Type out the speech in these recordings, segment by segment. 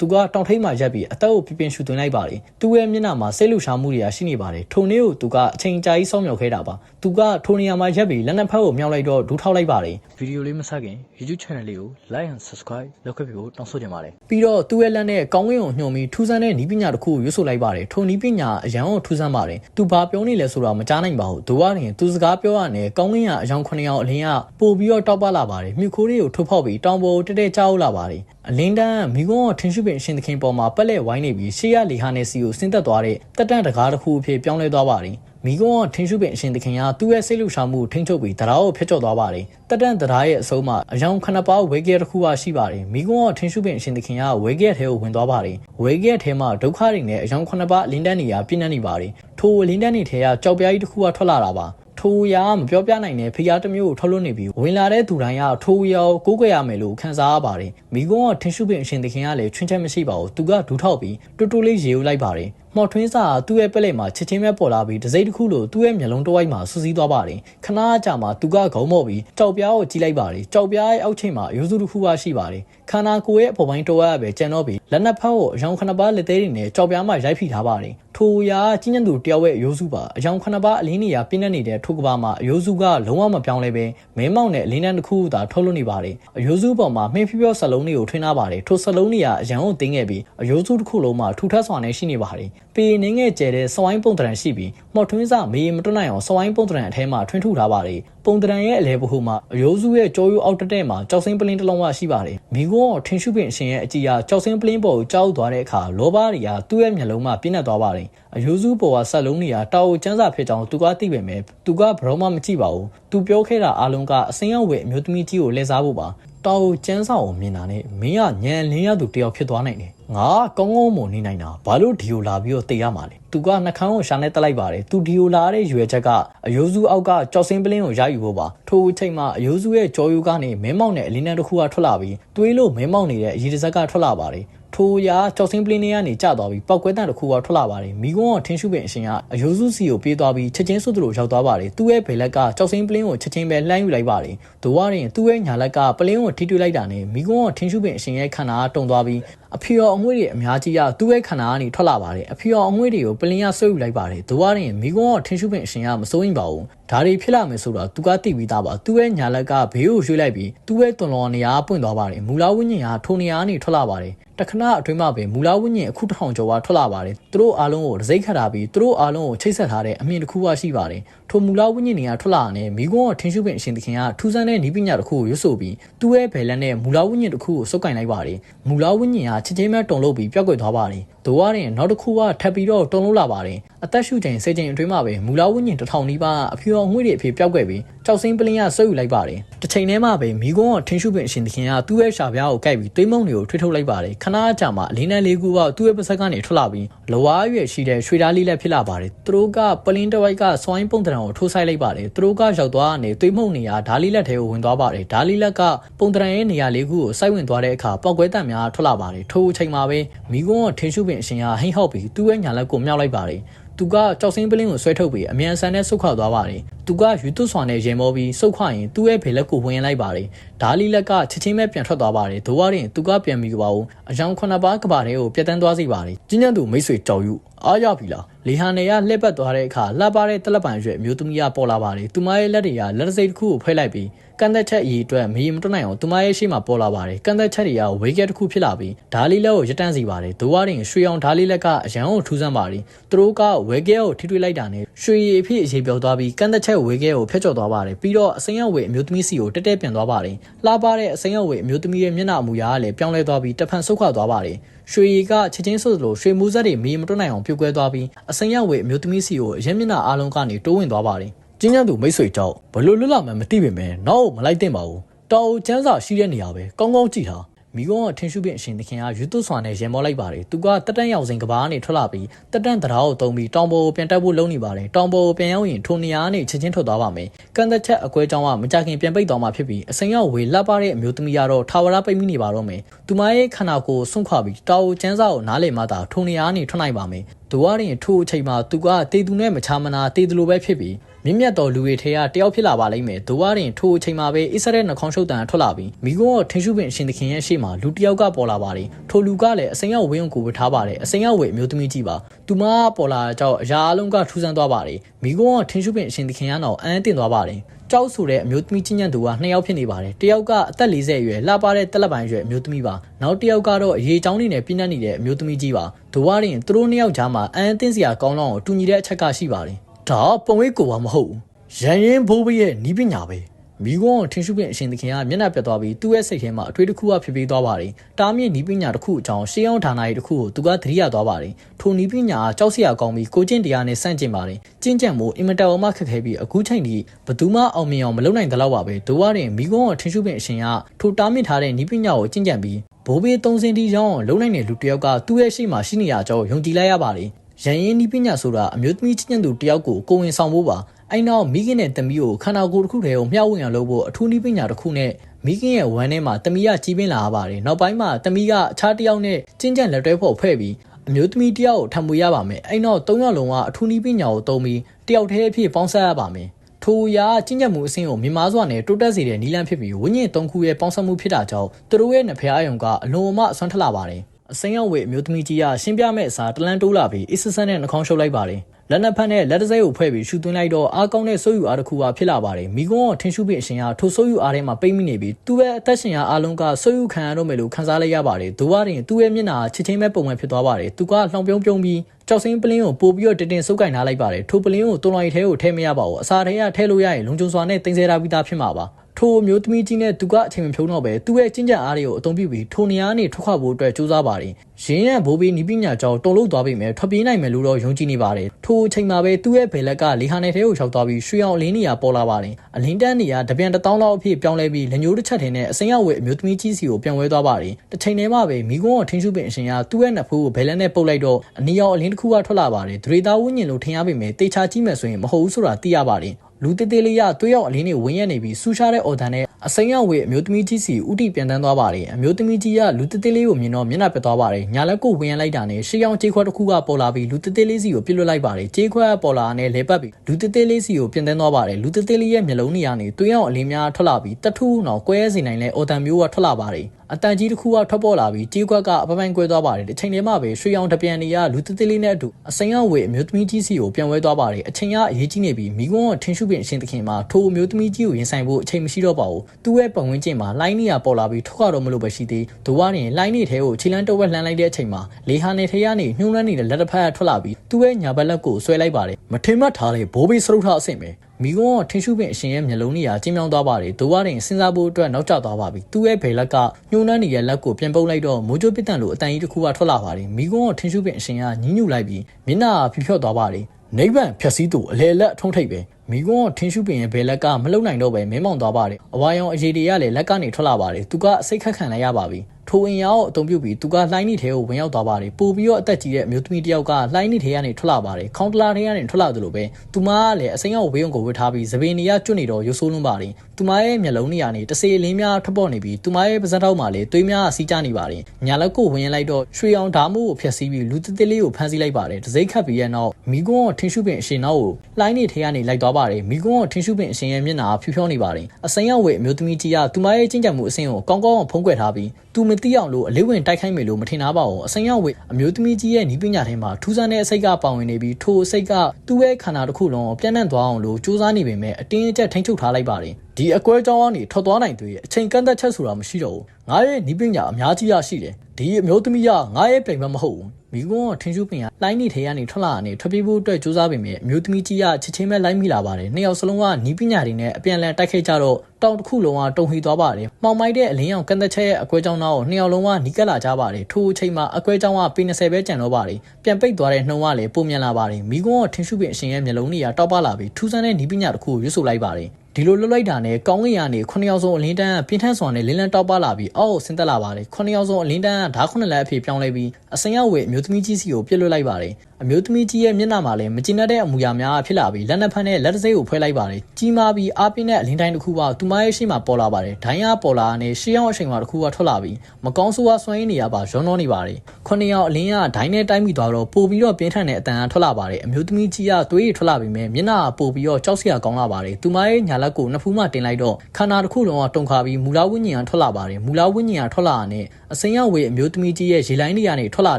သူကတောင်ထိပ်မှာရက်ပြီးအသက်ကိုပြပင်ရှူသွင်းလိုက်ပါတယ်သူ့ရဲ့မျက်နှာမှာစိတ်လှုပ်ရှားမှုတွေကရှိနေပါတယ်ထိုနေ့ကိုသူကအချိန်ကြာကြီးစောင့်မျှော်ခဲ့တာပါသူကထိုနေရာမှာရက်ပြီးလက်နက်ဖက်ကိုမြောက်လိုက်တော့ဒူးထောက်လိုက်ပါတယ်ဗီဒီယိုလေးမဆက်ခင် YouTube channel လေးကို like and subscribe လုပ်ခဲ့ပြီးဖို့တောင်းဆိုချင်ပါတယ်ပြီးတော့သူ့ရဲ့လက်နဲ့ကောင်းကင်ကိုညှို့ပြီးထူးဆန်းတဲ့နီးပညာတစ်ခုကိုရွတ်ဆိုလိုက်ပါတယ်ထိုနီးပညာအရန်ကိုထူးဆန်းပါတယ်သူဘာပြောနေလဲဆိုတော့မကြားနိုင်ပါဘူးဒိုဝါရင်သူစကားပြောရနဲ့ကောင်းကင်ကအယောင်9ယောက်အလင်းကပို့ပြီးတော့တောက်ပလာပါတယ်မြူခိုးလေးကိုထုတ်ဖောက်ပြီးတောင်ပေါ်တက်တက်ကြောက်လာပါတယ်အလင်းတန်းမိကုန်းကထင်းရှုပင်အရှင်သခင်ပေါ်မှာပက်လက်ဝိုင်းနေပြီးရှေ့ရလီဟာနယ်စီကိုဆင်းသက်သွားတဲ့တက်တန့်တကားတစ်ခုအဖြစ်ပြောင်းလဲသွားပါတယ်မိကုန်းကထင်းရှုပင်အရှင်သခင်ကသူ့ရဲ့စိတ်လှုပ်ရှားမှုထိန်းချုပ်ပြီးတရားကိုဖျက်ချော့သွားပါတယ်တက်တန့်တရားရဲ့အဆုံးမှာအယောင်ခဏပါဝဲကဲတစ်ခုကရှိပါတယ်မိကုန်းကထင်းရှုပင်အရှင်သခင်ကဝဲကဲထဲကိုဝင်သွားပါတယ်ဝဲကဲထဲမှာဒုက္ခတွေနဲ့အယောင်ခဏပါလင်းတန်းနေရပြည့်နေနေပါတယ်ထိုလင်းတန်းနေထဲကကြောက်ပြားကြီးတစ်ခုကထွက်လာတာပါ ထိုးရမပြောပြနိုင်တဲ့ဖျားတစ်မျိုးကိုထုတ်လွှတ်နေပြီးဝင်လာတဲ့သူတိုင်းကထိုးရောကိုးကွယ်ရမယ်လို့ခံစားရပါတယ်မိကုန်းကထင်းရှုပင်အရှင်သခင်ကလည်းချွင်းချက်မရှိပါဘူးသူကဒူးထောက်ပြီးတူတူလေးရေဦးလိုက်ပါတယ်မော်ထွင်းစာကသူ့ရဲ့ပက်လက်မှာချစ်ချင်းပဲပေါ်လာပြီးဒစိမ့်တစ်ခုလိုသူ့ရဲ့မျက်လုံးတစ်ဝိုက်မှာဆူဆီးသွားပါတယ်ခဏကြာမှသူကဂုံမော့ပြီးကြောက်ပြားကိုကြည့်လိုက်ပါတယ်ကြောက်ပြားရဲ့အောက်ချိန်မှာရိုးစုတစ်ခုကရှိပါတယ်ခန္ဓာကိုယ်ရဲ့အပေါ်ပိုင်းတော်ရပဲကျန်တော့ပြီးလက်နက်ဖက်ကိုအယောင်ခဏပါလက်သေးတွေနဲ့ကြောက်ပြားမှာရိုက်ဖိထားပါတယ်ထိုရာကြီးညံသူတယောက်ရဲ့ရိုးစုပါအယောင်ခဏပါအလင်းနေရာပြင်းနေနေတဲ့ထိုကဘာမှာအယိုးစုကလုံးဝမပြောင်းလဲပဲမဲမောင်နဲ့အလင်းတန်းတစ်ခုသာထုတ်လွှတ်နေပါတယ်အယိုးစုပေါ်မှာမှင်းဖြပြောစလုံးတွေကိုထွင်းထားပါတယ်ထိုစလုံးတွေကအရန်ကိုတင်းခဲ့ပြီးအယိုးစုတစ်ခုလုံးမှာထူထပ်စွာနဲ့ရှိနေပါတယ်ပေနေငယ်ကျဲတဲ့စဝိုင်းပုံတရံရှိပြီးမော်ထွင်းစာမေးမတွတ်နိုင်အောင်စဝိုင်းပုံတရံအထဲမှာထွင်းထုထားပါတယ်ပုံတရံရဲ့အလဲဘဟုမှာအယိုးစုရဲ့ကြောရိုးအောက်တက်တဲ့မှာကြောက်စင်းပလင်းတစ်လုံးဝရှိပါတယ်မိကုန်းကထင်းရှုပင်အရှင်ရဲ့အကြည့်အကြောက်စင်းပလင်းပေါ်ကိုကြောက်သွားတဲ့အခါလောဘတွေကသူ့ရဲ့မျက်လုံးမှာပြင်းနေသွားပါတယ်အယိုးစုပေါ်ကဆက်လုံးတွေကတာအိုကျန်းစာဖြစ်ကြောင်းသူကသိပေမဲ့သူကဘရောမှမကြည့်ပါဘူးသူပြောခဲ့တာအားလုံးကအစင်းရောက်ဝဲအမျိုးသမီးကြီးကိုလဲစားဖို့ပါ တာအိုကျန်းစာကိုမြင်တာနဲ့မင်းကညံလင်းရသူတယောက်ဖြစ်သွားနိုင်တယ်ငါကောင်းကောင်းမွန်နေနိုင်တာဘာလို့ဒီကိုလာပြီးတော့တေးရမှာလဲသူကနှကန်းကိုရှာနေတက်လိုက်ပါတယ်သူဒီကိုလာတဲ့ရွယ်ချက်ကအယိုးစုအောက်ကကြောက်စင်းပလင်းကိုရယူဖို့ပါထိုအချိန်မှာအယိုးစုရဲ့ကြောယူကနေမဲမောင်နဲ့အလင်းတန်းတစ်ခုကထွက်လာပြီးတွေးလို့မဲမောင်နေတဲ့အရေးတစက်ကထွက်လာပါတယ် ထိုရာကြောက်စင်းပလင်းတွေကနေကျသွားပြီးပောက်ကွဲတန်တစ်ခုကထွက်လာပါတယ်မိကုန်းကထင်းရှုပင်အရှင်ကအယိုးစုစီကိုပြေးသွားပြီးချက်ချင်းစွတ်သူလိုရောက်သွားပါတယ်သူ့ရဲ့ဘယ်လက်ကကြောက်စင်းပလင်းကိုချက်ချင်းပဲလှမ်းယူလိုက်ပါတယ်ဒိုဝရင်သူ့ရဲ့ညာလက်ကပလင်းကိုထိတွေ့လိုက်တာနဲ့မိကုန်းကထင်းရှုပင်အရှင်ရဲ့ခန္ဓာကတုံသွားပြီးအဖေရောအငွေ့တွေအများကြီးကသူ့ရဲ့ခန္ဓာကနေထွက်လာပါတယ်အဖေရောအငွေ့တွေကိုပလင်းရဆွဲယူလိုက်ပါတယ်ဒိုဝရင်မိကုန်းကထင်းရှုပင်အရှင်ကမစိုးရင်ပါဘူးဒါတွေဖြစ်လာမယ်ဆိုတော့သူကသိပြီးသားပါသူ့ရဲ့ညာလက်ကဘေးကိုရွှေ့လိုက်ပြီးသူ့ရဲ့တွန်လော်နေရာပွင့်သွားပါတယ်မူလာဝိညာဉ်ကထိုနေရာကနေထွက်လာပါတယ် တခဏအတွင်းမှာပဲမူလာဝိညာဉ်အခုတစ်ထောင်ကျော်ကထွက်လာပါတယ်သူတို့အားလုံးကိုဒစိတ်ခတ်ထားပြီးသူတို့အားလုံးကိုချိတ်ဆက်ထားတဲ့အမြင်တစ်ခုကရှိပါတယ်ထိုမူလာဝိညာဉ်တွေကထွက်လာတဲ့မိကုန်းကထင်းရှုပင်အရှင်သခင်ကထူးဆန်းတဲ့နီးပညာတစ်ခုကိုရွတ်ဆိုပြီးသူ့ရဲ့ဘယ်လက်နဲ့မူလာဝိညာဉ်တစ်ခုကိုစုပ်ကင်လိုက်ပါတယ်မူလာဝိညာဉ်ကချက်ချင်းပဲတုံလို့ပြီးပြောက်ကွယ်သွားပါတယ်ဒိုဝါရင်နောက်တစ်ခုကထပ်ပြီးတော့တုံလို့လာပါတယ်အသက်ရှူချိန်စေချိန်အတွင်းမှာပဲမူလာဝိညာဉ်တစ်ထောင်နီးပါးအဖြူအောင်ငွေ့တွေအဖြစ်ပြောက်ကွယ်ပြီးကြောက်စင်းပလင်းရဆွဲယူလိုက်ပါတယ်တစ်ချိန်တည်းမှာပဲမိကုန်းကထင်းရှုပင်အရှင်သခင်ကသူ့ရဲ့ရှာပြားကိုကိုက်ပြီးသွေးမုံတွေကိုထွေးထုတ်လိုက်ပါတယ်ခဏအကြာမှာအလင်းတန်းလေးခုကသူ့ရဲ့ပါဆက်ကနေထွက်လာပြီးလဝါရွယ်ရှိတဲ့ရွှေသားလေးလက်ဖြစ်လာပါတယ်သူတို့ကပလင်းတဝိုက်ကစွိုင်းပုံတံကိုထိုးဆိုင်လိုက်ပါတယ်သူတို့ကရောက်သွားကနေသွေးမှုန်နေရဓာလီလက်ထဲကိုဝင်သွားပါတယ်ဓာလီလက်ကပုံတံရဲ့နေရာလေးခုကိုစိုက်ဝင်သွားတဲ့အခါပောက်ကွဲတံများထွက်လာပါတယ်ထိုအချိန်မှာပဲမိကုန်းကထင်းရှုပင်အရှင်ကဟိမ့်ဟောက်ပြီးသူ့ရဲ့ညာလက်ကိုမြောက်လိုက်ပါတယ်သူကကြောက်စင်းပလင်းကိုဆွဲထုတ်ပြီးအမြန်ဆန်နဲ့ဆုတ်ခွာသွားပါတယ်။သူကယူသွဆွာနဲ့ရင်မောပြီးဆုတ်ခွာရင်သူ့ရဲ့ဖေလက်ကိုဝင်လိုက်ပါတယ်။ဓာလီလက်ကချက်ချင်းပဲပြန်ထွက်သွားပါတယ်။ဒိုဝါရင်သူကပြန်ပြီးပါဦး။အယောင်ခုနှစ်ပါးကဘာတွေကိုပြတ်တန်းသွားစေပါတယ်။ကျင်းညံသူမိတ်ဆွေကြောက်ယူအားရပြီလား။ လေဟာနယ်ကလှည့်ပတ်သွားတဲ့အခါလှပတဲ့တလက်ပံရွက်အမျိုးသမီးကပေါ်လာပါတယ်။သူမရဲ့လက်တွေကလက်စိတ်တစ်ခုကိုဖွဲလိုက်ပြီးကန့်သက်ချက်အရေးအတွက်မရေမတွနိုင်အောင်သူမရဲ့ရှေ့မှာပေါ်လာပါတယ်။ကန့်သက်ချက်တွေကဝေးကက်တစ်ခုဖြစ်လာပြီးဓာလီလက်ကိုရတန့်စီပါတယ်။ဒိုဝါရင်ရွှေအောင်ဓာလီလက်ကအရန်ကိုထူးဆန်းပါတယ်။သူတို့ကဝေးကက်ကိုထိထွေးလိုက်တာနဲ့ရွှေရည်အဖြစ်အရေးပြောသွားပြီးကန့်သက်ချက်ဝေးကက်ကိုဖျက်ချော်သွားပါတယ်။ပြီးတော့အစိမ်းရောက်ဝေအမျိုးသမီးစီကိုတက်တက်ပြန်သွားပါတယ်။လှပတဲ့အစိမ်းရောက်ဝေအမျိုးသမီးရဲ့မျက်နှာအမူအရာကလည်းပြောင်းလဲသွားပြီးတဖန်ဆုတ်ခွာသွားပါတယ်။ ရွှေရည်ကချက်ချင်းဆိုသလိုရွှေမူးဆက်တွေမီးမတွနိုင်အောင်ပြုတ်ကွဲသွားပြီးအစိမ်းရောက်ဝေအမျိုးသမီးစီကိုအရင်မျက်နှာအားလုံးကနေတိုးဝင်သွားပါတယ်။ကျင်းကျန်းသူမိတ်ဆွေကြောင့်ဘလို့လွတ်လာမှမသိပေမဲ့နောက်မလိုက်သင့်ပါဘူး။တောင်ကျန်းစာရှိတဲ့နေရာပဲကောင်းကောင်းကြည့်ထား မိကုန်းကထင်းရှုပင်အရှင်သခင်ကရွတ်သွဆွာနဲ့ရင်မောလိုက်ပါတယ်သူကတက်တန့်ရောက်စဉ်ကဘာကနေထွက်လာပြီးတက်တန့်တရားကိုတုံးပြီးတောင်ပေါ်ကိုပြန်တက်ဖို့လုပ်နေပါတယ်တောင်ပေါ်ကိုပြန်ရောက်ရင်ထိုနေရာကနေချက်ချင်းထွက်သွားပါမယ်ကန့်သက်ချက်အကွဲကြောင်းကမကြခင်ပြန်ပိတ်သွားမှာဖြစ်ပြီးအစိမ်းရောက်ဝေလှပတဲ့အမျိုးသမီးကတော့ထာဝရပိတ်မိနေပါတော့မယ်သူမရဲ့ခန္ဓာကိုယ်ဆွန့်ခွာပြီးတောင်ကျန်းစာကိုနားလည်မှသာထိုနေရာကနေထွက်နိုင်ပါမယ်ဒိုဝါရင်ထိုအချိန်မှာသူကတေသူနဲ့မချာမနာတေသူလိုပဲဖြစ်ပြီး မြင့်မြတ်တော်လူတွေထဲကတယောက်ဖြစ်လာပါလိမ့်မယ်ဒိုဝါရင်ထိုအချိန်မှာပဲအစ္စရဲနှခေါင်းရှုပ်တန်ထွက်လာပြီးမိကွန်းကထင်းရှုပင်အရှင်သခင်ရဲ့ရှေ့မှာလူတယောက်ကပေါ်လာပါတယ်ထိုလူကလည်းအစိမ်းရောက်ဝင်းကိုဝတ်ထားပါတယ်အစိမ်းရောက်ဝေအမျိုးသမီးကြီးပါသူမပေါ်လာကြောက်အရာအလုံးကထူးဆန်းသွားပါတယ်မိကွန်းကထင်းရှုပင်အရှင်သခင်ကတော့အန်းတင်သွားပါတယ်ကြောက်ဆိုတဲ့အမျိုးသမီးချင်းညံ့သူကနှစ်ယောက်ဖြစ်နေပါတယ်တယောက်ကအသက်40အရွယ်လှပတဲ့တက်လက်ပိုင်းရွယ်အမျိုးသမီးပါနောက်တစ်ယောက်ကတော့အရေးချောင်းနေနဲ့ပြင်းနှက်နေတဲ့အမျိုးသမီးကြီးပါဒိုဝါရင်သူတို့နှစ်ယောက်ကြားမှာအန်းအသင်းစရာကောင်းလောက်အောင်တူညီတဲ့အချက်ကရှိပါတယ် ဒါပုံဝေးကိုပါမဟုတ်ဘူးရန်ရင်ဘိုးဘရဲ့နီးပညာပဲမိကွန်းထင်းရှုပင်အရှင်သခင်ကမျက်နှာပြတ်သွားပြီးသူ့ရဲ့စိတ်ထဲမှာအထွေးတစ်ခုကဖြစ်ပြီးသွားပါတယ်။တားမြင့်နီးပညာတစ်ခုအကြောင်းရှေးအောင်ဌာနရဲ့တစ်ခုကိုသူကသတိရသွားပါတယ်။ထိုနီးပညာကကြောက်စရာကောင်းပြီးကိုကျင့်တရားနဲ့ဆန့်ကျင်ပါတယ်။ကျင့်ကြံမှုအင်မတန်အောင်မှခက်ခဲပြီးအခုချိန်ထိဘသူမှအောင်မြင်အောင်မလုပ်နိုင်သလောက်ပါပဲ။ဒို့ဝရင်မိကွန်းကထင်းရှုပင်အရှင်ကထိုတားမြင့်ထားတဲ့နီးပညာကိုကျင့်ကြံပြီးဘိုးဘေးသုံးစင်းတီရောင်းအောင်လုံနိုင်တဲ့လူတစ်ယောက်ကသူ့ရဲ့ရှိမှရှိနေရကြောင်းယုံကြည်လိုက်ရပါတယ်။ ရန်ရင်နီးပညာဆိုတာအမျိုးသမီးချင်းသူတယောက်ကိုကိုဝင်ဆောင်ဖို့ပါအဲ့နောက်မိခင်နဲ့တမီးကိုခန္ဓာကိုယ်တစ်ခုတည်းကိုမျှဝေအောင်လုပ်ဖို့အထူးနည်းပညာတစ်ခုနဲ့မိခင်ရဲ့ဝမ်းထဲမှာတမီးကကြီးပင်းလာရပါတယ်နောက်ပိုင်းမှာတမီးကအခြားတစ်ယောက်နဲ့ကျင့်ကြံလက်တွဲဖို့ဖွဲ့ပြီးအမျိုးသမီးတယောက်ကိုထံမွေရပါမယ်အဲ့နောက်၃ယောက်လုံးကအထူးနည်းပညာကိုသုံးပြီးတယောက်တည်းအဖြစ်ပေါင်းစပ်ရပါမယ်ထိုရာကျင့်ကြံမှုအဆင့်ကိုမြင်မားစွာနဲ့တိုးတက်စေတဲ့နီလန်းဖြစ်ပြီးဝိညာဉ်၃ခုရဲ့ပေါင်းစပ်မှုဖြစ်တာကြောင့်သူတို့ရဲ့နှစ်ဖျားအယုံကအလွန်အမအစွမ်းထလာပါတယ် အစိမ်းရောက်ဝေအမျိုးသမီးကြီးကရှင်းပြမဲ့အစားတလန်းတိုးလာပြီးအစ်ဆဆန်နဲ့နှာခေါင်းရှုပ်လိုက်ပါတယ်လက်နက်ဖက်နဲ့လက်တစဲကိုဖွဲ့ပြီးရှူသွင်းလိုက်တော့အားကောင်းတဲ့စိုးယူအားတစ်ခုပါဖြစ်လာပါတယ်မိကွန်းကထင်းရှူပင်အရှင်ကထိုစိုးယူအားထဲမှာပိတ်မိနေပြီးသူ့ရဲ့အသက်ရှင်ရာအားလုံးကစိုးယူခံရတော့မယ်လို့ခန်းစားလိုက်ရပါတယ်ဒိုဝါရင်သူ့ရဲ့မျက်နှာချစ်ချင်းပဲပုံမှန်ဖြစ်သွားပါတယ်သူကလှောင်ပြုံးပြုံးပြီးကြောက်စင်းပလင်းကိုပို့ပြီးတော့တင်တင်စုပ်ကင်ထားလိုက်ပါတယ်ထိုပလင်းကိုတုံလိုက်ထဲကိုထည့်မရပါဘူးအစာထဲကထည့်လို့ရရင်လုံခြုံစွာနဲ့တင်စေထားပြီးသားဖြစ်မှာပါ ထိုမျိုးသမီးကြီးနဲ့သူကအချိန်မဖြုံးတော့ပဲသူ့ရဲ့ကျင့်ကြံအားတွေကိုအသုံးပြုပြီးထိုနေရာကနေထွက်ခွာဖို့အတွက်ကြိုးစားပါတယ်။ရင်းရဘိုးဘေးနီးပညာကျောင်းတုံလို့သွားပြီမဲ့ထွက်ပြေးနိုင်မယ်လို့တော့ယုံကြည်နေပါတယ်။ထိုအချိန်မှာပဲသူ့ရဲ့ဘယ်လက်ကလေဟာနယ်ထဲကိုရောက်သွားပြီးရွှေအောင်အလင်းနေရာပေါ်လာပါတယ်။အလင်းတန်းနေရာတပြန်တစ်တောင်းလောက်အဖြစ်ပြောင်းလဲပြီးလက်ညှိုးတစ်ချက်ထင်းနဲ့အစိမ်းရောက်ဝဲအမျိုးသမီးကြီးစီကိုပြန်ဝဲသွားပါတယ်။တစ်ချိန်တည်းမှာပဲမိကွန်းကထင်းရှုပင်အရှင်ကသူ့ရဲ့နှစ်ဖူးကိုဘယ်လက်နဲ့ပုတ်လိုက်တော့အနီရောင်အလင်းတစ်ခုကထွက်လာပါတယ်။ဒရေသားဝင်းညင်လို့ထင်ရပေမဲ့တေချာကြည့်မယ်ဆိုရင်မဟုတ်ဘူးဆိုတာသိရပါတယ်။ လူတေးသေးလေးရသွေးရောက်အလင်းတွေဝင်းရနေပြီးဆူရှားတဲ့အော်ဒန်နဲ့အစိမ်းရောက်ဝေအမျိုးသမီးကြီးစီဥတီပြန်တန်းသွားပါတယ်အမျိုးသမီးကြီးကလူတေးသေးလေးကိုမြင်တော့မျက်နှာပက်သွားပါတယ်ညာလက်ကိုဝင်ရလိုက်တာနဲ့ရှေးအောင်ကြေးခွက်တစ်ခုကပေါ်လာပြီးလူတေးသေးလေးစီကိုပြစ်လွတ်လိုက်ပါတယ်ကြေးခွက်ပေါ်လာနဲ့လဲပတ်ပြီးလူတေးသေးလေးစီကိုပြန်တန်းသွားပါတယ်လူတေးသေးလေးရဲ့မျက်လုံးတွေကနေသွေးရောက်အလင်းများထွက်လာပြီးတထူးတော့ကွဲစေနိုင်တဲ့အော်ဒန်မျိုးကထွက်လာပါတယ်အတန်ကြီးတစ်ခုကထွက်ပေါ်လာပြီးကြေးခွက်ကအပပိုင်းကွဲသွားပါတယ်တစ်ချိန်တည်းမှပဲရွှေရောင်တပြန်နေရလူတေးသေးလေးနဲ့အတူအစိမ်းရောက်ဝေအမျိုးသမီးကြီးစီကိုပြန်ဝဲသွားပါတယ်အချိန်ကအရေးကြီးနေပြီးမိကွန်းကထင်းရှုပင်အရှင်သခင်မှာထိုအမျိုးသမီးကြီးကိုရင်ဆိုင်ဖို့အချိန်မရှိတော့ပါဘူးသူ့ရဲ့ပတ်ဝန်းကျင်မှာလိုင်းနေရပေါ်လာပြီးထွက်ရတော့မလို့ပဲရှိသေးဒိုဝါရင်လိုင်းနေထဲကိုခြေလန်းတော့ဝက်လှမ်းလိုက်တဲ့အချိန်မှာလေဟာနေထဲကနေညှိုးနှမ်းနေတဲ့လက်တစ်ဖက်ကထွက်လာပြီးသူ့ရဲ့ညာဘက်လက်ကိုဆွဲလိုက်ပါတယ်မထင်မှတ်ထားလေဘိုးဘေးစရုပ်ထအဆင့်ပဲမိကွန်းကထင်းရှုပင်အရှင်ရဲ့မျက်လုံးကြီးကကျင်းမြောင်းသွားပါတယ်ဒိုဝါရင်စဉ်းစားဖို့အတွက်နောက်ကျသွားပါပြီသူ့ရဲ့ဘယ်လက်ကညှိုးနှမ်းနေတဲ့လက်ကိုပြန်ပုတ်လိုက်တော့မိုးကြိုးပစ်တန်လိုအတန်ကြီးတစ်ခုကထွက်လာပါတယ်မိကွန်းကထင်းရှုပင်အရှင်ကညှင်းညူလိုက်ပြီးမျက်နှာဖြူဖြော့သွားပါတယ်နိဗ္ဗာန်ဖြတ်စည်းသူအလေလက်ထုံးထိပ်ပဲ မိကွန်းကထင်းရှုပင်ရဲ့ဘယ်လက်ကမလုံနိုင်တော့ပဲမင်းမောင်သွားပါတယ်အဝါရောင်အရေးတွေကလည်းလက်ကနေထွက်လာပါတယ်သူကအစိတ်ခတ်ခံလိုက်ရပါပြီ ထိုအင်ရောအုံပြုတ်ပြီးသူကလှိုင်းနေထဲကိုဝင်ရောက်သွားပါတယ်ပို့ပြီးတော့အသက်ကြီးတဲ့အမျိုးသမီးတစ်ယောက်ကလှိုင်းနေထဲကနေထွက်လာပါတယ်ခေါင်းတလာထဲကနေထွက်လာသလိုပဲသူမကလည်းအစိမ်းရောက်ဝေးုံကိုဝတ်ထားပြီးသပင်နေရကျွတ်နေတော့ရုပ်ဆိုးလွန်းပါတယ်သူမရဲ့မျက်လုံးနေရာနေတစေလင်းများထွက်ပေါ်နေပြီးသူမရဲ့ပါးစပ်ထောက်မှာလည်းသွေးများစီးကျနေပါတယ်ညာလက်ကိုဝင်လိုက်တော့ရွှေအောင်ဓာမှုကိုဖျက်ဆီးပြီးလူတစ်တစ်လေးကိုဖမ်းဆီးလိုက်ပါတယ်တစိမ့်ခတ်ပြီးရဲ့နောက်မိကွန်းကထင်းရှုပင်အရှင်နောက်ကိုလှိုင်းနေထဲကနေလိုက်သွားပါတယ်မိကွန်းကထင်းရှုပင်အရှင်ရဲ့မျက်နှာဖြူဖြောနေပါတယ်အစိမ်းရောက်ဝေးအမျိုးသမီးကြီးကသူမရဲ့ကျင့်ကြံမှုအဆင့်ကိုကောင်းကောင်းဖုံးကွယ်ထားပြီးသူမသိအောင်လို့အလေးဝင်တိုက်ခိုက်မယ်လို့မထင်သားပါဘူးအစိမ်းရောက်ဝေအမျိုးသမီးကြီးရဲ့နီးပညာထဲမှာထူးဆန်းတဲ့အစိတ်ကပါဝင်နေပြီးထိုအစိတ်ကသူ့ရဲ့ခန္ဓာတစ်ခုလုံးကိုပြန့်နှံ့သွားအောင်လို့စူးစမ်းနေပေမဲ့အတင်းအကျပ်ထိန်းချုပ်ထားလိုက်ပါတယ်ဒီအကွဲကြောင်းကနေထွက်သွားနိုင်သေးရဲ့အချိန်ကန့်သက်ချက်ဆိုတာမရှိတော့ဘူး ငါရဲ့နီးပညာအများကြီးရရှိတယ်ဒီအမျိုးသမီးကငါရဲ့ပြိုင်ဘက်မဟုတ်ဘူးမိကွန်းကထင်းရှုပင်ကလိုင်းနေထဲကနေထွက်လာနေထွက်ပြေးဖို့အတွက်စူးစမ်းပေမဲ့အမျိုးသမီးကြီးကချစ်ချင်းပဲလိုက်မိလာပါတယ်နှစ်ယောက်စလုံးကနီးပညာတွေနဲ့အပြန်အလှန်တိုက်ခိုက်ကြတော့တောင်တစ်ခုလုံးကတုံဟီသွားပါတယ်။မှောင်မိုက်တဲ့အလင်းရောင်ကန့်သက်ချက်ရဲ့အကွဲကြောင်းသားကိုနှစ်ယောက်လုံးကနီးကပ်လာကြပါတယ်။ထိုအချိန်မှာအကွဲကြောင်းကပေ20ပဲကျန်တော့ပါတယ်။ပြန်ပိတ်သွားတဲ့နှုံကလည်းပုံမြန်လာပါတယ်။မိကွန်းကထင်းရှုပင်အရှင်ရဲ့မျက်လုံးတွေကတောက်ပလာပြီးထူးဆန်းတဲ့နီးပညာတစ်ခုကိုရွတ်ဆိုလိုက်ပါတယ်။ ဒီလိုလွတ်လိုက်တာနဲ့ကောင်းကင်ကနေ9ယောက်ဆုံးအလင်းတန်းကပြင်းထန်စွာနဲ့လင်းလန်းတောက်ပလာပြီးအောက်ကိုဆင်းသက်လာပါတယ်9ယောက်ဆုံးအလင်းတန်းကဓာတ်9လက်အဖြစ်ပြောင်းလဲပြီးအစင်ရောက်ဝေအမျိုးသမီးကြီးစီကိုပြစ်လွတ်လိုက်ပါတယ် အမျိုးသမီးကြီးရဲ့မျက်နှာမှာလည်းမကျင်တတ်တဲ့အမူအရာများဖြစ်လာပြီးလက်နက်ဖက်နဲ့လက်တစိတ်ကိုဖွဲလိုက်ပါတယ်ကြီးမားပြီးအားပြင်းတဲ့အလင်းတိုင်းတစ်ခုကသူမရဲ့ရှေ့မှာပေါ်လာပါတယ်ဒိုင်းရပေါ်လာနဲ့ရှေးအောင်အချိန်မှာတစ်ခုကထွက်လာပြီးမကောင်းဆိုးဝါးဆွမ်းရင်းနေရပါရောနှောနေပါတယ်ခုနှစ်ယောက်အလင်းကဒိုင်းနဲ့တိုက်မိသွားတော့ပို့ပြီးတော့ပြင်းထန်တဲ့အတန်ကထွက်လာပါတယ်အမျိုးသမီးကြီးကသွေးရထွက်လာပြီးမြမျက်နှာပို့ပြီးတော့ကြောက်စရာကောင်းလာပါတယ်သူမရဲ့ညာလက်ကိုနှစ်ဖူးမှတင်လိုက်တော့ခန္ဓာတစ်ခုလုံးကတုန်ခါပြီးမူလာဝိညာဉ်ကထွက်လာပါတယ်မူလာဝိညာဉ်ကထွက်လာတဲ့အစိမ်းရောက်ဝေအမျိုးသမီးကြီးရဲ့ရေလိုင်းတွေကနေထွက်လာ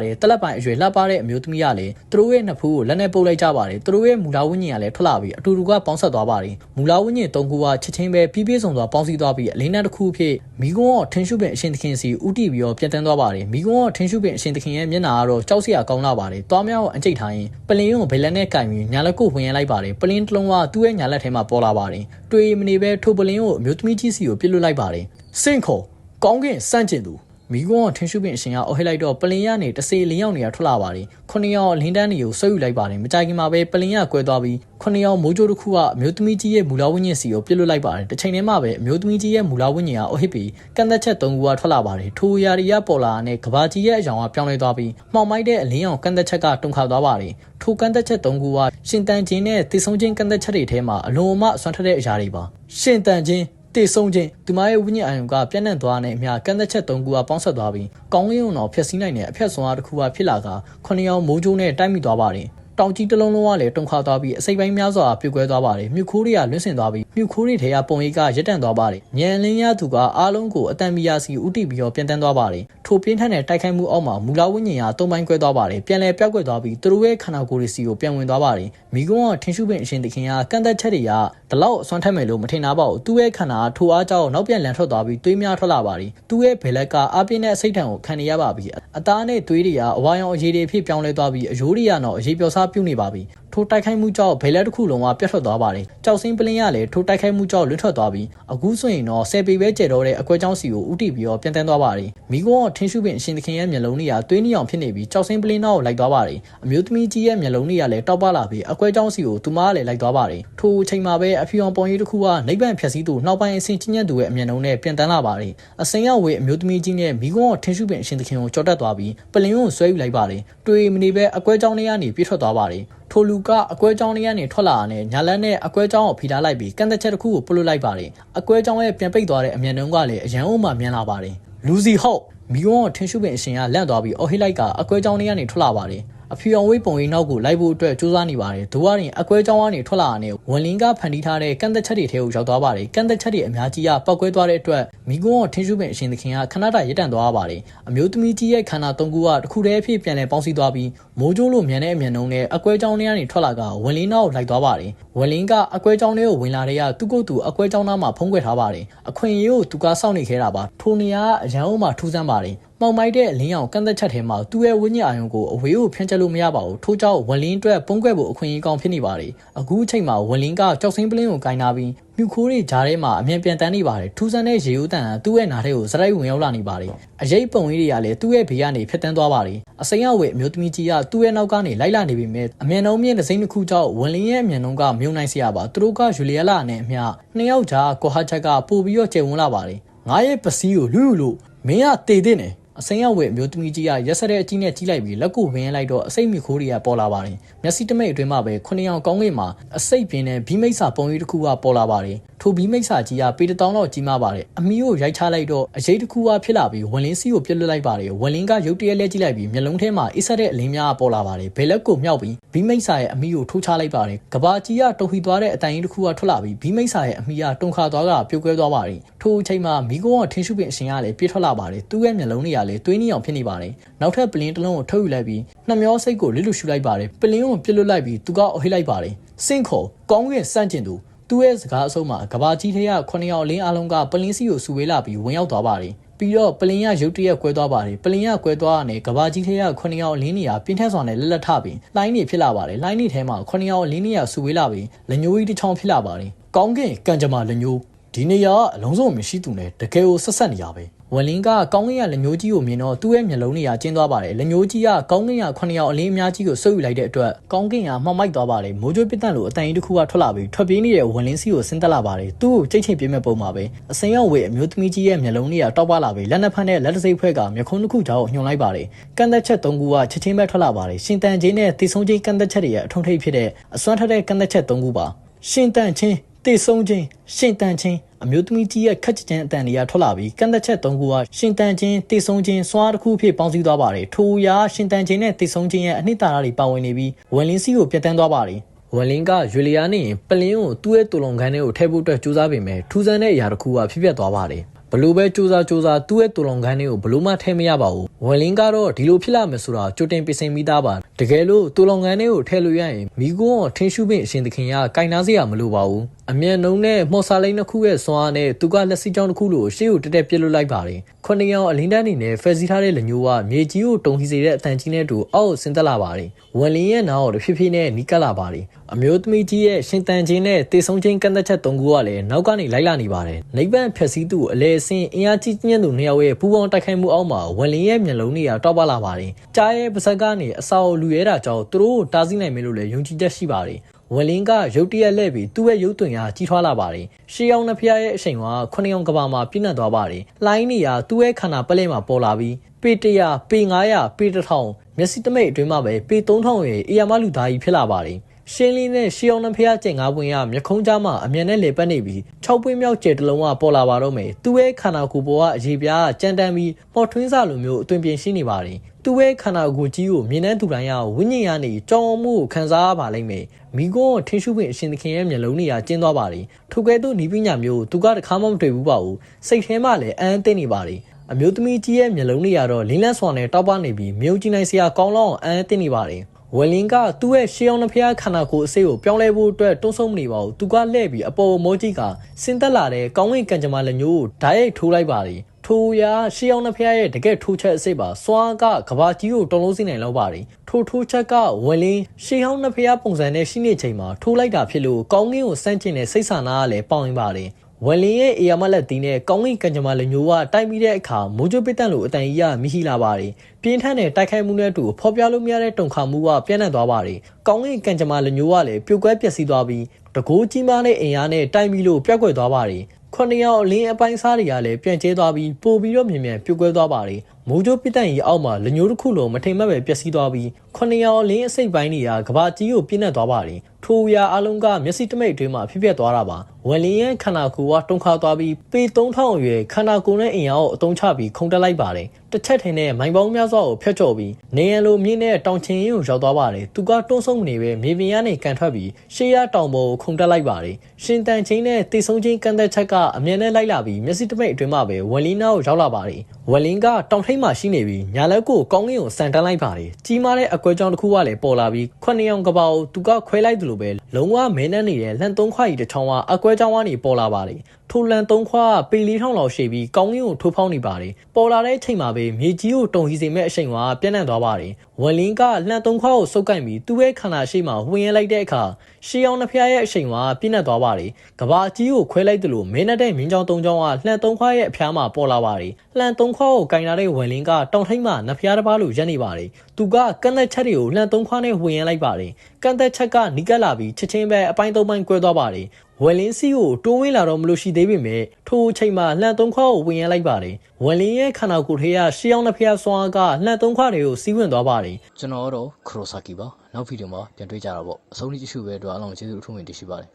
တဲ့တက်လက်ပိုင်အရွယ်လှပတဲ့အမျိုးသမီးကလည်းသူတို့ရဲ့နှစ်ဖူးကိုလက်နဲ့ပုတ်လိုက်ကြပါတယ်သူတို့ရဲ့မူလာဝိညာဉ်ကလည်းထွက်လာပြီးအတူတူကပေါင်းဆက်သွားပါတယ်မူလာဝိညာဉ်သုံးခုကချက်ချင်းပဲပြီးပြည့်စုံစွာပေါင်းစည်းသွားပြီးအလင်းနဲ့တစ်ခုဖြစ်မိကုန်းကထင်းရှုပင်အရှင်သခင်စီဥတီပြီးတော့ပြတ်တန်းသွားပါတယ်မိကုန်းကထင်းရှုပင်အရှင်သခင်ရဲ့မျက်နှာကတော့ကြောက်စရာကောင်းလာပါတယ်တွားမြောက်အကျိတ်ထားရင်ပလင်းကိုဘယ်လက်နဲ့ကင်ပြီးညာလက်ကိုဝင်ရလိုက်ပါတယ်ပလင်းတစ်လုံးကသူ့ရဲ့ညာလက်ထဲမှာပေါ်လာပါတယ်တွေ့မနေပဲထိုပလင်းကိုအမျိုးသမီးကြီးစီကိုပြစ်လွတ်လိုက်ပါတယ်စင့်ခေါ်ကောင်းကင်စန့်ကျင်သူ မိကွန်းကထင်းရှုပင်အရှင်ကအော်ဟစ်လိုက်တော့ပလင်ရနေတစေလင်းရောက်နေရထွက်လာပါတယ်ခုနှစ်ယောက်လင်းတန်းတွေကိုဆွဲယူလိုက်ပါတယ်မကြိုက်ခင်မှာပဲပလင်ရကွဲသွားပြီးခုနှစ်ယောက်မိုးကြိုးတစ်ခုကအမျိုးသမီးကြီးရဲ့မူလာဝင်းညင်စီကိုပြစ်လွတ်လိုက်ပါတယ်တစ်ချိန်တည်းမှာပဲအမျိုးသမီးကြီးရဲ့မူလာဝင်းညင်ကအော်ဟစ်ပြီးကန့်သက်ချက်၃ခုကထွက်လာပါတယ်ထိုရာရီရပေါ်လာတဲ့ကဘာကြီးရဲ့အကြောင်ကပြောင်းလဲသွားပြီးမှောင်မိုက်တဲ့အလင်းအောင်ကန့်သက်ချက်ကတုန်ခါသွားပါတယ်ထိုကန့်သက်ချက်၃ခုကရှင်တန်ချင်းနဲ့တည်ဆုံချင်းကန့်သက်ချက်တွေထဲမှာအလွန်အမအစွမ်းထက်တဲ့အရာတွေပါရှင်တန်ချင်း တေဆုံးခြင်းသူမရဲ့ဝိညာဉ်အာယုံကပြန့်နှံ့သွားတဲ့အမျှကန့်သက်ချက်၃ခုကပေါင်းဆက်သွားပြီးကောင်းကင်ုံတော်ဖျက်ဆီးနိုင်တဲ့အဖျက်ဆွမ်းအားတစ်ခုကဖြစ်လာကခုနှစ်ယောက်မိုးကြိုးနဲ့တိုက်မိသွားပါတယ်တောင်ကြီးတစ်လုံးလုံးကလည်းတုန်ခါသွားပြီးအစိပ်ပိုင်းများစွာပြုတ်ကွဲသွားပါတယ်မြုပ်ခိုးတွေကလွင့်စင်သွားပြီးမြုပ်ခိုးတွေထဲကပုံရိပ်ကရက်တန့်သွားပါတယ်ညံလင်းရသူကအားလုံးကိုအတန်မီယာစီဥတီပြီးတော့ပြန်တန်းသွားပါတယ်ထိုပြင်းထန်တဲ့တိုက်ခိုက်မှုအောက်မှာမူလာဝိညာဉ်ဟာတုံပိုင်းကွဲသွားပါတယ်ပြန်လည်ပြောက်ကွယ်သွားပြီးသူတို့ရဲ့ခန္ဓာကိုယ်တွေစီကိုပြန်ဝင်သွားပါတယ် မိကုန်းကထင်းရှုပင်အရှင်သခင်ကကန့်သက်ချက်တွေကဒီလောက်အစွမ်းထက်မယ်လို့မထင်တာပါဘူးသူ့ရဲ့ခန္ဓာကထိုအားကြောင့်နောက်ပြန်လန်ထွက်သွားပြီးသွေးများထွက်လာပါတယ်သူ့ရဲ့ဘယ်လက်ကအားပြင်းတဲ့အစိတ်ထံကိုခံနေရပါပြီအသားနဲ့သွေးတွေကအဝါရောင်အရည်တွေဖြစ်ပြောင်းလဲသွားပြီးအယိုးတွေကတော့အရေးပြောစားပြုတ်နေပါပြီ ထိုတိုက်ခိုက်မှုကြောင့်ဘယ်လက်တစ်ခုလုံးကပြတ်ထွက်သွားပါတယ်။ကြောက်စင်းပလင်းရလည်းထိုတိုက်ခိုက်မှုကြောင့်လွတ်ထွက်သွားပြီးအခုဆိုရင်တော့ဆယ်ပေပဲကျဲတော့တဲ့အကွဲကြောင်းစီကိုဥတီပြီးတော့ပြန်တန်းသွားပါတယ်။မိကုန်းကထင်းရှုပင်အရှင်သခင်ရဲ့မျက်လုံးတွေကသွေးနီအောင်ဖြစ်နေပြီးကြောက်စင်းပလင်းနောက်ကိုလိုက်သွားပါတယ်။အမျိုးသမီးကြီးရဲ့မျက်လုံးတွေကလည်းတောက်ပလာပြီးအကွဲကြောင်းစီကိုသူမကလည်းလိုက်သွားပါတယ်။ထိုအချိန်မှာပဲအဖီအောင်ပုံရိပ်တစ်ခုကနိဗ္ဗာန်ဖြတ်စည်းသူနှောက်ပိုင်းအဆင်ချင်းညံ့သူရဲ့အမျက်လုံးနဲ့ပြန်တန်းလာပါတယ်။အစိမ်းရောက်ဝေးအမျိုးသမီးကြီးနဲ့မိကုန်းကထင်းရှုပင်အရှင်သခင်ကိုကြော်တက်သွားပြီးပလင်းကိုဆွဲယူလိုက်ပါတယ်။တွေ့မနေပဲအကွဲကြောင်းတွေကနေပြည့်ထွက်သွားပါတယ်။ ထိုလူကအကွဲကြောင်းလေးကနေထွက်လာတာနဲ့ညာလန်းနဲ့အကွဲကြောင်းကိုဖိထားလိုက်ပြီးကန့်သက်ချက်တစ်ခုကိုပုတ်လွတ်လိုက်ပါတယ်အကွဲကြောင်းရဲ့ပြန်ပိတ်သွားတဲ့အမြန်နှုန်းကလည်းအရန်အုံမှမြန်လာပါတယ်လူစီဟုတ်မီယွန်ကထင်းရှုပင်အရှင်ကလန့်သွားပြီးအော်ဟစ်လိုက်ကအကွဲကြောင်းလေးကနေထွက်လာပါတယ် အဖြူအောင်ဝိပုံရိပ်နောက်ကိုလိုက်ဖို့အတွက်စူးစမ်းနေပါတယ်။ဒိုးရရင်အကွဲကြောင်းကနေထွက်လာတဲ့ဝန်လင်းကဖန်တီးထားတဲ့ကန့်သက်ချက်တွေထဲကိုရောက်သွားပါတယ်။ကန့်သက်ချက်တွေအများကြီးကပောက်ကွဲသွားတဲ့အတွက်မိကွန်းကထင်းရှုပင်အရှင်သခင်ကခဏတာရပ်တန့်သွားပါတယ်။အမျိုးသမီးကြီးရဲ့ခန္ဓာ၃ခုကတစ်ခုတည်းအဖြစ်ပြန်လည်ပေါင်းစည်းသွားပြီးမိုးကြိုးလိုမြန်တဲ့အမြန်နှုံးနဲ့အကွဲကြောင်းတွေကနေထွက်လာကဝန်လင်းနောက်ကိုလိုက်သွားပါတယ်။ဝန်လင်းကအကွဲကြောင်းတွေကိုဝင်လာတဲ့ကသူ့ကိုယ်သူအကွဲကြောင်းသားမှာဖုံးကွယ်ထားပါတယ်။အခွင့်အရေးကိုသူကစောင့်နေခဲ့တာပါ။ထိုနေရာကအရန်အုံးမှာထူးဆန်းပါတယ်။ မှောင်မိုက်တဲ့အလင်းရောင်ကန့်သက်ချက်ထဲမှာသူ့ရဲ့ဝိညာဉ်အာယုံကိုအဝေးကိုဖြန့်ကျက်လို့မရပါဘူးထို့ကြောင့်ဝလင်းအတွက်ပုံကွက်ဖို့အခွင့်အရေးကောင်းဖြစ်နေပါတယ်အခုအချိန်မှာဝလင်းကကြောက်စင်းပလင်းကိုကင်နာပြီးမြူခိုးတွေကြားထဲမှာအမြင်ပြန်တန်းနေပါတယ်ထူးဆန်းတဲ့ရေဦးတန်ကသူ့ရဲ့နားထဲကိုစရိုက်ဝင်ရောက်လာနေပါတယ်အရေးပုံကြီးတွေကလည်းသူ့ရဲ့ဘေးကနေဖြတ်တန်းသွားပါတယ်အစိမ်းအဝယ်အမျိုးသမီးကြီးကသူ့ရဲ့နောက်ကနေလိုက်လာနေပြီမဲ့အမြန်နှုံးမြင့်တစ်စိမ့်တစ်ခုကြောင့်ဝလင်းရဲ့အမြန်နှုံးကမြုံနိုင်စရာပါသူတို့ကယူလီယာလာနဲ့အမျှနှစ်ယောက်ကြားကိုဟာချက်ကပို့ပြီးတော့ကျယ်ဝန်းလာပါတယ်ငါရဲ့ပစည်းကိုလူလူလို့မင်းကတေတဲ့နေ အစိမ်းရောက်ဝဲအမျိုးသမီးကြီးကရက်ဆက်တဲ့အကြီးနဲ့ကြီးလိုက်ပြီးလက်ကိုဝင်းလိုက်တော့အစိတ်မြခိုးတွေကပေါ်လာပါတယ်။မျက်စိတမိတ်အတွင်းမှာပဲခုနှစ်ယောက်ကောင်းကင်မှာအစိတ်ပြင်းတဲ့ဘီမိတ်စာပုံရိပ်တစ်ခုကပေါ်လာပါတယ်။ထိုဘီမိတ်စာကြီးကပေတတောင်းတော့ကြီးမားပါတယ်။အမီကိုရိုက်ချလိုက်တော့အရေးတစ်ခုကဖြစ်လာပြီးဝင်လင်းစီကိုပြစ်လွတ်လိုက်ပါတယ်။ဝင်လင်းကရုတ်တရက်လဲကြည့်လိုက်ပြီးမျက်လုံးထဲမှာအိဆက်တဲ့အလင်းများပေါ်လာပါတယ်။ဘယ်လက်ကိုမြောက်ပြီးဘီမိတ်စာရဲ့အမီကိုထိုးချလိုက်ပါတယ်။ကဘာကြီးကတုံဟီသွားတဲ့အတိုင်ကြီးတစ်ခုကထွက်လာပြီးဘီမိတ်စာရဲ့အမီကတုံခါသွားကပြုတ်ကွဲသွားပါတယ်။ထိုအချိန်မှာမိကိုကထင်းရှုပင်အရှင်ကလည်းပြေးထွက်လာပါတယ်။သူ့ရဲ့မျက်လုံးတွေကလည်းသွေးနီအောင်ဖြစ်နေပါတယ်။နောက်ထပ်ပလင်းတစ်လုံးကိုထုတ်ယူလိုက်ပြီးနှမျောစိတ်ကိုလစ်လူရှူလိုက်ပါတယ်။ပလင်းကိုပြစ်လွတ်လိုက်ပြီးသူကအဟိလိုက်ပါတယ်။စင့်ခေါ်ကောင်းကင်စန့်ကျင်သူသူ့ရဲ့စကားအဆုံးမှာကဘာကြီးထဲက9ယောက်လင်းအလုံးကပလင်းစီကိုစုဝေးလာပြီးဝင်ရောက်သွားပါတယ်။ပြီးတော့ပလင်ရရုတ်တရက်ကွဲသွားပါတယ်ပလင်ရကွဲသွားတာနဲ့ကဘာကြီးထဲက9ယောက်လင်းနေရပြင်းထန်စွာနဲ့လက်လက်ထပြီးလိုင်းနေဖြစ်လာပါတယ်လိုင်းနေထဲမှာ9ယောက်လင်းနေရစုဝေးလာပြီးလက်ညိုးကြီးတစ်ချောင်းဖြစ်လာပါတယ်ကောင်းကင်ကံကြမ္မာလက်ညိုးဒီနေရာကအလုံးစုံမရှိသူနဲ့တကယ်ကိုဆက်ဆက်နေရပဲ ဝန်လင်းကကောင်းကင်ရလက်မျိုးကြီးကိုမြင်တော့သူ့ရဲ့မျက်လုံးတွေကကျင်းသွားပါတယ်လက်မျိုးကြီးကကောင်းကင်ရ9ယောက်အလင်းအများကြီးကိုစုပ်ယူလိုက်တဲ့အတွက်ကောင်းကင်ရမှောက်မိုက်သွားပါတယ်မိုးကြိုးပစ်တန့်လိုအတန်ကြီးတစ်ခုကထွက်လာပြီးထွက်ပြေးနေတဲ့ဝန်လင်းစီကိုဆင်းသက်လာပါတယ်သူ့ကိုကြိတ်ချိန်ပြင်းမဲ့ပုံပါပဲအစင်ရောက်ဝေအမျိုးသမီးကြီးရဲ့မျက်လုံးတွေကတောက်ပလာပြီးလက်နှစ်ဖက်နဲ့လက်တစိမ့်ဖွဲ့ကမျက်ခုံးတစ်ခုကြောက်ညှုံလိုက်ပါတယ်ကန့်သက်ချက်၃ခုကချက်ချင်းပဲထွက်လာပါတယ်ရှင်တန်ချင်းနဲ့တိဆုံချင်းကန့်သက်ချက်တွေရဲ့အထုံးထိပ်ဖြစ်တဲ့အစွမ်းထက်တဲ့ကန့်သက်ချက်၃ခုပါရှင်တန်ချင်း တိဆုံချင်းရှင်တန်ချင်းအမျိုးသမီးကြီးရဲ့ခက်ချချင်းအတန်တွေကထွက်လာပြီးကန့်သက်ချက်၃ခုကရှင်တန်ချင်းတိဆုံချင်းစွာတစ်ခုဖြစ်ပေါင်းစည်းသွားပါတယ်ထိုအရာရှင်တန်ချင်းနဲ့တိဆုံချင်းရဲ့အနှစ်သာရတွေပါဝင်နေပြီးဝန်လင်းစီကိုပြတ်တန်းသွားပါတယ်ဝလင်းကရွေလျာနဲ့ပလင်းကိုသူ့ရဲ့တူလုံခန်းထဲကိုထည့်ဖို့အတွက်ကြိုးစားပေမဲ့ထူးဆန်းတဲ့အရာတစ်ခုကဖြစ်ပျက်သွားပါတယ်ဘလို့ပဲစူးစမ်းစူးစမ်းသူ့ရဲ့တူလုံခန်းလေးကိုဘလို့မှထဲမရပါဘူးဝလင်းကတော့ဒီလိုဖြစ်လာမယ်ဆိုတာကြိုတင်ပြင်ဆင်မိသားပါတကယ်လို့တူလုံခန်းလေးကိုထဲလို့ရရင်မိကွန်းထင်းရှုပင်အရှင်သခင်ကကင်နာစရာမလိုပါဘူးအမြန်နှုံးနဲ့မော်ဆာလိန်တစ်ခုရဲ့စွမ်းအားနဲ့သူကလက်စီချောင်းတစ်ခုလိုရှေ့ကိုတက်တက်ပြစ်လွတ်လိုက်ပါတယ်ခုနှစ်ယောက်အလင်းတန်းနေနဲ့ဖက်စီထားတဲ့လက်ညိုးကမြေကြီးကိုတုံဟီစေတဲ့အတန်ကြီးနဲ့တူအောက်ဆင်းသက်လာပါတယ်ဝန်လင်းရဲ့နောက်ကိုတဖြည်းဖြည်းနဲ့နီးကပ်လာပါတယ်အမျိုးသမီးကြီးရဲ့ရှင်တန်ချင်းနဲ့တေဆုံးချင်းကန့်သက်ချက်၃ခုကလည်းနောက်ကနေလိုက်လာနေပါတယ်နိဗ္ဗာန်ဖြည့်ဆည်းသူအလဲအစင်းအင်အားကြီးညံ့သူနှစ်ယောက်ရဲ့ပူပေါင်းတိုက်ခိုက်မှုအောက်မှာဝန်လင်းရဲ့မျက်လုံးတွေကတောက်ပလာပါတယ်ကြားရဲ့ပါဇက်ကနေအစာကိုလူရဲတာကြောင့်သူတို့ကိုတားဆီးနိုင်မယ်လို့လည်းယုံကြည်ချက်ရှိပါတယ် ဝလင်းကရုတ်တရက်လဲပြီးသူ့ရဲ့ရုပ်သွင်အားကြီးထွားလာပါတယ်။ရှေးအောင်နှစ်ဖျားရဲ့အချိန်ကခုနှစ်အောင်ကဘာမှာပြည့်နှက်သွားပါတယ်။လိုင်းနေရာသူ့ရဲ့ခန္ဓာပလဲမှာပေါ်လာပြီးပေ100ပေ900ပေ1000မျက်စိတမိတ်အတွင်းမှာပဲပေ3000ရဲ့အေယာမလူသားကြီးဖြစ်လာပါတယ်။ ရှင်းလင်းတဲ့ရှေးအောင်နှစ်ဖျားကျင်ငါးပွင့်ရမျက်ခုံးကြားမှာအမြန်နဲ့လေပတ်နေပြီး6ပွင့်မြောက်ကျဲတလုံးကပေါ်လာပါတော့မယ်။သူ့ရဲ့ခန္ဓာကိုယ်ပေါ်ကအရေးပြားကြမ်းတမ်းပြီးပေါ်ထွင်းစာလိုမျိုးအသွင်ပြင်ရှိနေပါတယ်။သူ့ရဲ့ခန္ဓာကိုယ်ကြီးကိုမြင်တဲ့သူတိုင်းကဝိညာဉ်ရနေကြောင်းမှုကိုခံစားရပါလိမ့်မယ်။မိကွန်းထင်းရှုပင်အရှင်သခင်ရဲ့မျက်လုံးတွေကကျင်းသွားပါတယ်။ထိုကဲ့သို့နီးပညာမျိုးသူကတခါမှမတွေ့ဘူးပါဘူး။စိတ်ထဲမှာလည်းအန်းသိနေပါတယ်။အမျိုးသမီးကြီးရဲ့မျက်လုံးတွေကတော့လင်းလန့်စွာနဲ့တောက်ပနေပြီးမြုံကြည့်နိုင်စရာကောင်းလောက်အောင်အန်းသိနေပါတယ်။ ဝလင်ကသူ့ရဲ့ရှေးအောင်နှဖျားခန္ဓာကိုယ်အစိတ်ကိုပြောင်းလဲဖို့အတွက်တွန်းဆုံမနေပါဘူး။သူကလှည့်ပြီးအပေါ်မောကြီးကဆင်းသက်လာတဲ့ကောင်းကင်ကံကြမ္မာလက်ညိုးကိုဓာတ်ရိုက်ထိုးလိုက်ပါတယ်။ထိုရာရှေးအောင်နှဖျားရဲ့တကယ်ထိုးချက်အစိတ်ပါစွာကကဘာကြီးကိုတုံလုံးစီနိုင်လောက်ပါတယ်။ထိုထိုးချက်ကဝလင်းရှေးဟောင်းနှဖျားပုံစံနဲ့ရှိနေချိန်မှာထိုးလိုက်တာဖြစ်လို့ကောင်းကင်ကိုစန့်ကျင်တဲ့စိတ်ဆန္ဒကလည်းပေါင်းရင်းပါတယ်။ ဝလင်းရဲ့အေယာမလက်တီးနဲ့ကောင်းကင်ကံကြမ္မာလက်ညိုးကတိုက်ပြီးတဲ့အခါမိုးကြိုးပစ်တန့်လိုအတန်ကြီးကမိရှိလာပါတယ်။ပြင်းထန်တဲ့တိုက်ခိုက်မှုနဲ့အတူဖော်ပြလို့မရတဲ့တုန်ခါမှုကပြန့်နှံ့သွားပါတယ်။ကောင်းကင်ကံကြမ္မာလက်ညိုးကလည်းပြိုကွဲပျက်စီးသွားပြီးတကိုးကြီးမားတဲ့အင်အားနဲ့တိုက်ပြီးလို့ပြက်ကွက်သွားပါတယ်။ခုနှစ်ယောက်အလင်းအပိုင်းစားတွေကလည်းပြန့်ကျဲသွားပြီးပို့ပြီးတော့မြင်မြန်ပြုတ်ကွဲသွားပါတယ်။မိုးကြိုးပစ်တန့်ကြီးအောက်မှာလက်ညိုးတစ်ခုလုံးမထိမ်မက်ပဲပျက်စီးသွားပြီးခုနှစ်ယောက်အလင်းအစိတ်ပိုင်းတွေကကဘာကြီးကိုပြင်းနှက်သွားပါတယ်။ထိုအရာအလုံးကမျက်စိတမိတ်အတွင်းမှာဖြစ်ပျက်သွားတာပါ။ဝလင်းရဲ့ခန္ဓာကိုယ်ကတုံခါသွားပြီးပေ3000အရွယ်ခန္ဓာကိုယ်နဲ့အင်အားကိုအုံချပြီးခုန်တက်လိုက်ပါတယ်။တစ်ချက်ထင်းနဲ့မိုင်ပေါင်းများစွာကိုဖျက်ချော်ပြီးနေရန်လိုမြင့်တဲ့တောင်ချင်ရင်ကိုရောက်သွားပါတယ်။သူကတွန်းဆုံးမနေပဲမြေပြင်ကနေကန်ထွက်ပြီးရှေးရတောင်ပေါ်ကိုခုန်တက်လိုက်ပါတယ်။ရှင်တန်ချင်းနဲ့တေဆုံးချင်းကန်သက်ချက်ကအမြဲတမ်းလိုက်လာပြီးမျက်စိတမိတ်အတွင်းမှာပဲဝလင်းနာကိုရောက်လာပါတယ်။ဝလင်းကတောင်ထိပ်မှာရှိနေပြီးညာလက်ကိုကောင်းကင်ကိုစံတန်းလိုက်ပါတယ်။ကြီးမားတဲ့အကွဲကြောင်တစ်ခုကလည်းပေါ်လာပြီးခုနှစ်ယောက်ကပောက်သူကခွဲလိုက်သလိုပဲလုံးဝမဲနှက်နေတဲ့လှန်သုံးခွာကြီးတစ်ချောင်းကအကွဲကြောင်ကနေပေါ်လာပါတယ် ထိုလန်သုံးခွာပေလေးထောင်လောက်ရှိပြီးကောင်းကင်ကိုထိုးဖောင်းနေပါတယ်ပေါ်လာတဲ့အချိန်မှာပဲမြေကြီးကိုတုံဟီစေမဲ့အချိန်ကပြန့်နှံ့သွားပါတယ်ဝလင်းကလှန်သုံးခွာကိုစုပ်ကိုင်ပြီးသူ့ရဲ့ခန္ဓာရှိမှဝင်ရလိုက်တဲ့အခါရှေးအောင်နှဖျားရဲ့အချိန်ကပြန့်နှံ့သွားပါတယ်ကဘာကြီးကိုခွဲလိုက်သလိုမင်းနဲ့တဲ့မင်းကြောင်သုံးကြောင်ကလှန်သုံးခွာရဲ့အဖျားမှာပေါ်လာပါတယ်လှန်သုံးခွာကိုကင်လာတဲ့ဝလင်းကတောင်ထိပ်မှာနှဖျားတစ်ပါးလိုရက်နေပါတယ်သူကကန့်သက်ချက်တွေကိုလှန်သုံးခွာနဲ့ဝင်ရလိုက်ပါတယ်ကန့်သက်ချက်ကနီးကပ်လာပြီးချက်ချင်းပဲအပိုင်းသုံးပိုင်းကွဲသွားပါတယ် ဝယ်လင်းစီကိုတိုးဝင်းလာတော့မလို့ရှိသေးပေမဲ့ထိုအချိန်မှာလှန်သုံးခွားကိုဝင်ရလိုက်ပါတယ်ဝယ်လင်းရဲ့ခန္ဓာကိုယ်ထဲကရှေးအောင်တစ်ဖျားစွာကလှန်သုံးခွားတွေကိုစီးဝင်သွားပါတယ်ကျွန်တော်ကတော့ခရိုဆာကီပါနောက်ဗီဒီယိုမှာပြန်တွေ့ကြတာပေါ့အဆုံးထိကြည့်ရှုပဲအတွက်အားလုံးကျေးဇူးအထူးတင်ရှိပါတယ်